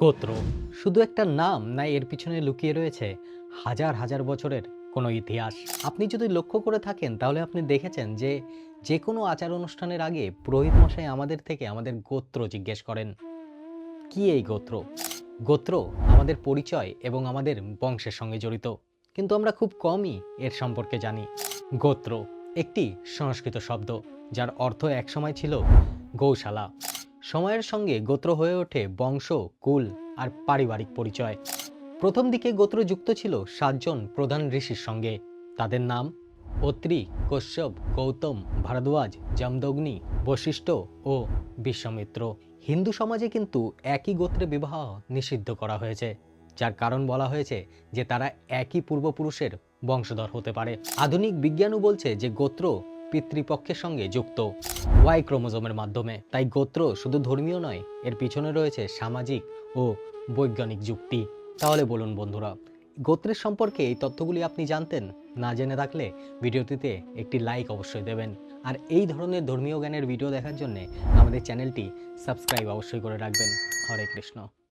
গোত্র। শুধু একটা নাম না, এর পিছনে লুকিয়ে রয়েছে হাজার হাজার বছরের কোনো ইতিহাস। আপনি যদি লক্ষ্য করে থাকেন, তাহলে আপনি দেখেছেন যে যে কোনো আচার অনুষ্ঠানের আগে পুরোহিত মশাই আমাদের থেকে আমাদের গোত্র জিজ্ঞেস করেন, কি এই গোত্র? গোত্র আমাদের পরিচয় এবং আমাদের বংশের সঙ্গে জড়িত, কিন্তু আমরা খুব কমই এর সম্পর্কে জানি। গোত্র একটি সংস্কৃত শব্দ, যার অর্থ একসময় ছিল গৌশালা। সময়ের সঙ্গে গোত্র হয়ে ওঠে বংশ, কুল আর পারিবারিক পরিচয়। প্রথম দিকে গোত্র যুক্ত ছিল সাতজন প্রধান ঋষির সঙ্গে। তাদের নাম অত্রি, কশ্যপ, গৌতম, ভারদ্বাজ জামদগ্নি বশিষ্ঠ ও বিশ্বমিত্র। হিন্দু সমাজে কিন্তু একই গোত্রে বিবাহ নিষিদ্ধ করা হয়েছে, যার কারণ বলা হয়েছে যে তারা একই পূর্বপুরুষের বংশধর হতে পারে। আধুনিক বিজ্ঞানও বলছে যে গোত্র পিতৃপক্ষের সঙ্গে যুক্ত। ওয়াই ক্রোমোজোমের মাধ্যমে। তাই গোত্র শুধু ধর্মীয় নয়, এর পিছনে রয়েছে সামাজিক ও বৈজ্ঞানিক যুক্তি। তাহলে বলুন বন্ধুরা, গোত্রের সম্পর্কে এই তথ্যগুলি আপনি জানতেন? না জেনে থাকলে ভিডিওটিতে একটি লাইক অবশ্যই দেবেন। আর এই ধরনের ধর্মীয় জ্ঞানের ভিডিও দেখার জন্য আমাদের চ্যানেলটি সাবস্ক্রাইব অবশ্যই করে রাখবেন। হরে কৃষ্ণ।